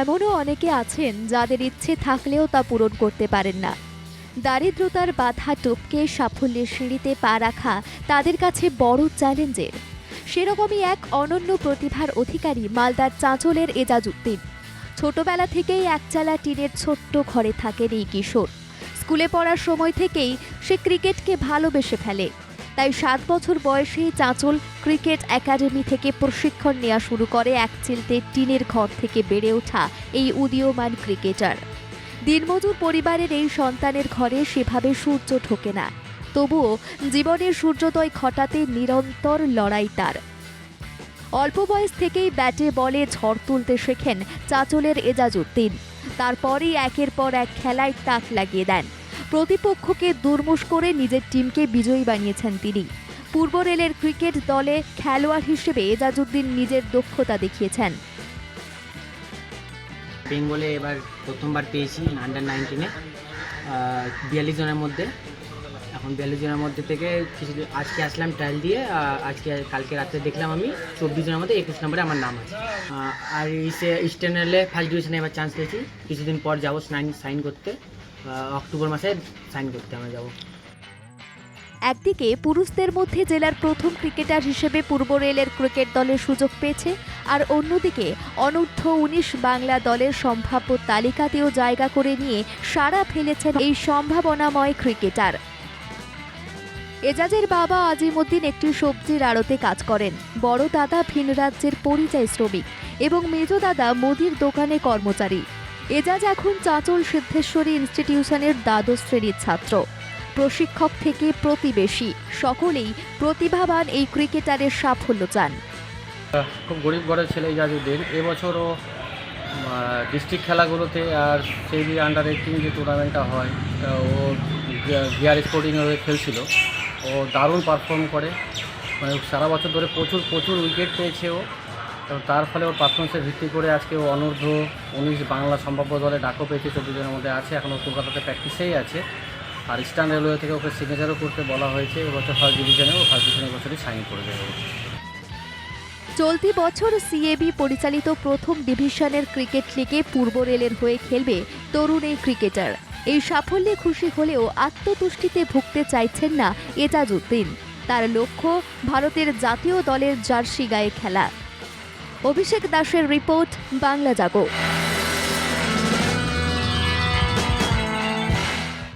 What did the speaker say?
এমনও অনেকে আছেন যাদের ইচ্ছে থাকলেও তা পূরণ করতে পারেন না। দারিদ্রতার বাধা টপকে সাফল্যের সিঁড়িতে পা রাখা তাদের কাছে বড় চ্যালেঞ্জের। সেরকমই এক অনন্য প্রতিভার অধিকারী মালদার চাঁচলের এজাজউদ্দিন ছোটবেলা থেকেই একচালা টিনের ছোট্ট ঘরে থাকেন এই কিশোর। স্কুলে পড়ার সময় থেকেই সে ক্রিকেটকে ভালোবেসে ফেলে। তাই সাত বছর বয়সেই চাঁচল ক্রিকেট একাডেমি থেকে প্রশিক্ষণ নেওয়া শুরু করে এক চিলতে টিনের ঘর থেকে বেড়ে ওঠা এই উদীয়মান ক্রিকেটার। দিনমজুর পরিবারের এই সন্তানের ঘরে সেভাবে সূর্য ঢোকে না। তবুও জীবনের সূর্যোদয় ঘটাতে নিরন্তর লড়াই তার। অল্প বয়স থেকেই ব্যাটে বলে ঝড় তুলতে শেখেন চাচলের এজাজউদ্দিন তারপরেই একের পর এক খেলায় তাক লাগিয়ে দেন। প্রতিপক্ষকে দুর্মুষ করে নিজের টিমকে বিজয়ী বানিয়েছেন তিনি। পূর্ব রেলের ক্রিকেট দলে খেলোয়াড় হিসেবে এজাজউদ্দিন নিজের দক্ষতা দেখিয়েছেন। বেঙ্গলে এবার প্রথমবার পেয়েছি আন্ডার নাইনটিনে বিয়াল্লিশ জনের মধ্যে। এখন বিয়াল্লিশ জনের মধ্যে থেকে কিছু আজকে আসলাম ট্রায়াল দিয়ে আজকে কালকে রাত্রে দেখলাম আমি চব্বিশ জনের মধ্যে একুশ নম্বরে আমার নাম আছে। আর ইসে ইস্টার্ন রেলে ফার্স্ট ডিভিশনে এবার চান্স পেয়েছি। কিছুদিন পর যাব সাইন সাইন করতে। অক্টোবর মাসে সাইন করতে আমরা যাব। একদিকে পুরুষদের মধ্যে জেলার প্রথম ক্রিকেটার হিসেবে পূর্ব রেলের ক্রিকেট দলের সুযোগ পেয়েছে, আর অন্যদিকে অনূর্ধ্ব উনিশ বাংলা দলের সম্ভাব্য তালিকাতেও জায়গা করে নিয়ে সাড়া ফেলেছেন এই সম্ভাবনাময় ক্রিকেটার। এজাজের বাবা আজিমুদ্দিন একটি সবজির আড়তে কাজ করেন। বড় দাদা ভিন রাজ্যের পরিযায়ী শ্রমিক এবং মেজ দাদা মুদির দোকানে কর্মচারী। এজাজ এখন চাঁচল সিদ্ধেশ্বরী ইনস্টিটিউশনের দ্বাদশ শ্রেণির ছাত্র। প্রশিক্ষক থেকে প্রতিবেশী, সকলেই প্রতিভাবান এই ক্রিকেটারের সাফল্য চান। খুব গরিব ঘরের ছেলে ইজাজুদ্দিন এবছরও ডিস্ট্রিক্ট খেলাগুলোতে আর সেই যে আন্ডার এইটিন যে টুর্নামেন্টটা হয় ও গিয়ার স্পোর্টিংয়ে খেলছিল। ও দারুণ পারফর্ম করে। মানে সারা বছর ধরে প্রচুর প্রচুর উইকেট পেয়েছে ও। এবং তার ফলে ওর পারফরমেন্সের ভিত্তি করে আজকে ও অনূর্ধ্ব উনিশ বাংলা সম্ভাব্য দলে ডাকও পেয়েছে চব্বিশ জনের মধ্যে আছে। এখন ও কলকাতাতে প্র্যাকটিসেই আছে। আর ইস্টার্ন রেলওয়ে থেকে ওকে সিগনেচারও করতে বলা হয়েছে। এবছর ফার্স্ট ডিভিশনে ও ফার্স্ট ডিভিশনে বছরই সাইন করে দেবে। চলতি বছর সিএবি পরিচালিত প্রথম ডিভিশনের ক্রিকেট লিগে পূর্ব রেলের হয়ে খেলবে তরুণ এই ক্রিকেটার এই সাফল্যে খুশি হলেও আত্মতুষ্টিতে ভুগতে চাইছেন না এজাজউদ্দিন তার লক্ষ্য, ভারতের জাতীয় দলের জার্সি গায়ে খেলা। অভিষেক দাসের রিপোর্ট বাংলা জাগো।